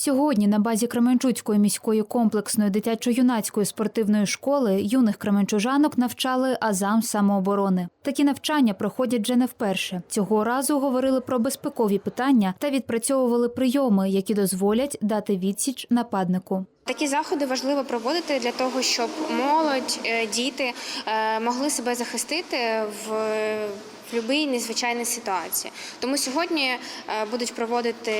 Сьогодні на базі Кременчуцької міської комплексної дитячо-юнацької спортивної школи юних кременчужанок навчали азам самооборони. Такі навчання проходять вже не вперше. Цього разу говорили про безпекові питання та відпрацьовували прийоми, які дозволять дати відсіч нападнику. Такі заходи важливо проводити для того, щоб молодь, е, діти е, могли себе захистити в. Будь-якій незвичайній ситуації. Тому сьогодні е, будуть проводити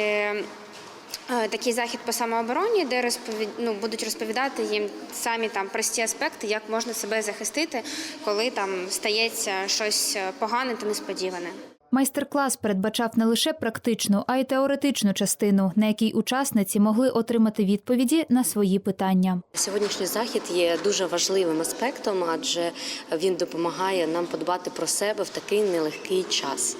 такий захід по самообороні, де розповід... ну, будуть розповідати їм самі там прості аспекти, як можна себе захистити, коли там стається щось погане та несподіване. Майстер-клас передбачав не лише практичну, а й теоретичну частину, на якій учасниці могли отримати відповіді на свої питання. Сьогоднішній захід є дуже важливим аспектом, адже він допомагає нам подбати про себе в такий нелегкий час.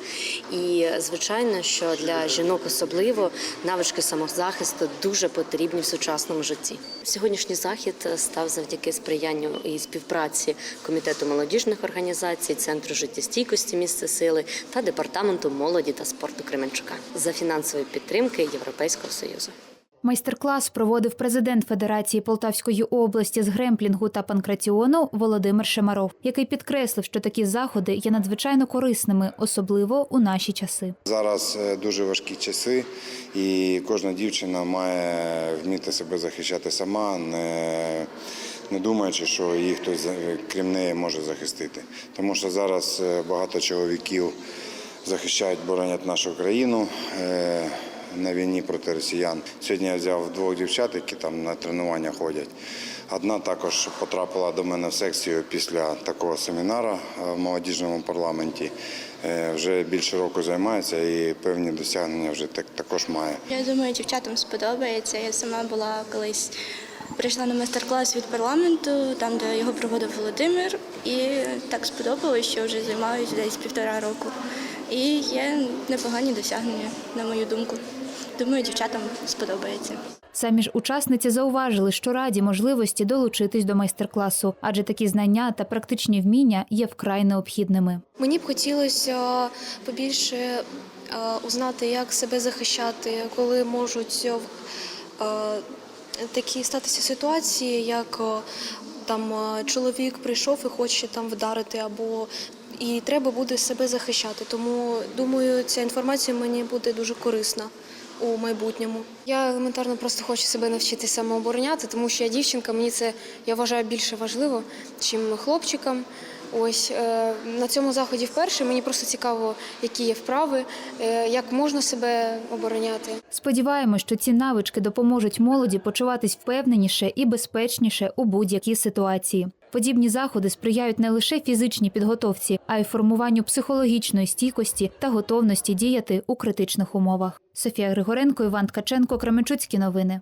І звичайно, що для жінок особливо навички самозахисту дуже потрібні в сучасному житті. Сьогоднішній захід став завдяки сприянню і співпраці комітету молодіжних організацій, центру життєстійкості місця сили та департаменту молоді та спорту Кременчука за фінансової підтримки Європейського союзу. Майстер-клас проводив президент Федерації Полтавської області з гремплінгу та панкраціону Володимир Шемаров, який підкреслив, що такі заходи є надзвичайно корисними, особливо у наші часи. Зараз е, дуже важкі часи, і кожна дівчина має вміти себе захищати сама, не, не думаючи, що її хтось за- крім неї може захистити. Тому що зараз е, багато чоловіків захищають, боронять нашу країну. е, На війні проти росіян. Сьогодні я взяв двох дівчат, які там на тренування ходять. Одна також потрапила до мене в секцію після такого семінару е, в молодіжному парламенті. Е, Вже більше року займається і певні досягнення вже так, також має. Я думаю, дівчатам сподобається. Я сама була колись прийшла на майстер-клас від парламенту, там де його проводив Володимир, і так сподобалось, що вже займаюся десь півтора року. І є непогані досягнення, на мою думку. Думаю, дівчатам сподобається. Самі ж учасниці зауважили, що раді можливості долучитись до майстер-класу, адже такі знання та практичні вміння є вкрай необхідними. Мені б хотілося побільше е, узнати, як себе захищати, коли можуть е, такі статися ситуації, як е, там е, чоловік прийшов і хоче там вдарити, або і треба буде себе захищати. Тому думаю, ця інформація мені буде дуже корисна. У майбутньому я елементарно просто хочу себе навчити самообороняти, тому що я дівчинка, мені це я вважаю більше важливо, чим хлопчикам. Ось е, на цьому заході вперше мені просто цікаво, які є вправи, е, як можна себе обороняти. Сподіваємось, що ці навички допоможуть молоді почуватись впевненіше і безпечніше у будь-якій ситуації. Подібні заходи сприяють не лише фізичній підготовці, а й формуванню психологічної стійкості та готовності діяти у критичних умовах. Софія Григоренко, Іван Ткаченко, Кременчуцькі новини.